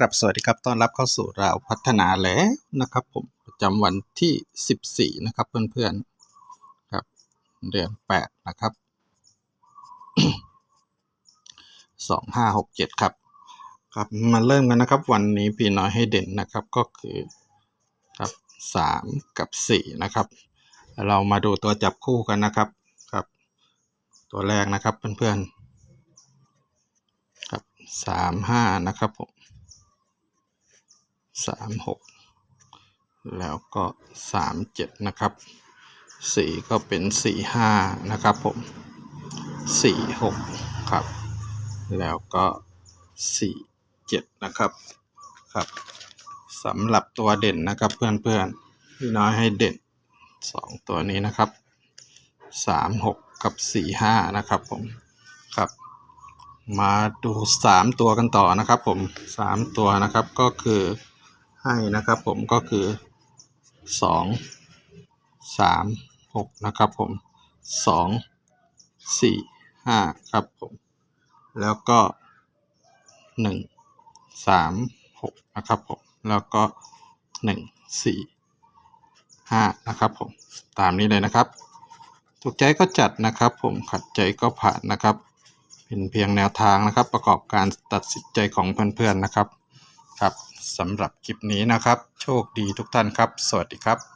ครับสวัสดีครับต้อนรับเข้าสู่เราวพัฒนาแล้วนะครับผมประจำวันที่ 14 นะครับ เพื่อนๆครับ เดือน 8 นะครับ 2567 ครับ ครับมาเริ่มกันนะครับ วันนี้พี่น้อยให้เด่นนะครับก็คือครับ 3 กับ 4 นะครับ เรามาดูตัวจับคู่กันนะครับครับ ตัวแรกนะครับเพื่อนๆครับ 35 นะครับผม สามหกแล้วก็สามเจ็ดนะครับสี่ก็เป็นสี่ห้านะครับผมสี่หกครับ แล้วก็สี่เจ็ดนะครับครับสำหรับตัวเด่นนะครับเพื่อนๆพี่น้อยให้เด่นสองตัวนี้นะครับสามหกกับสี่ห้านะครับผมครับ มาดูสามตัวกันต่อนะครับผมสามตัวนะครับก็คือ ให้นะครับผมก็คือสองสามหกนะครับผมสองสี่ห้าครับผม แล้วก็หนึ่งสามหกนะครับผม แล้วก็หนึ่งสี่ห้านะครับผม ตามนี้เลยนะครับ ถูกใจก็จัดนะครับผมขัดใจก็ผ่านนะครับ เป็นเพียงแนวทางนะครับ ประกอบการตัดสินใจของเพื่อนๆนะครับ ครับ สำหรับคลิปนี้นะครับ โชคดีทุกท่านครับ สวัสดีครับ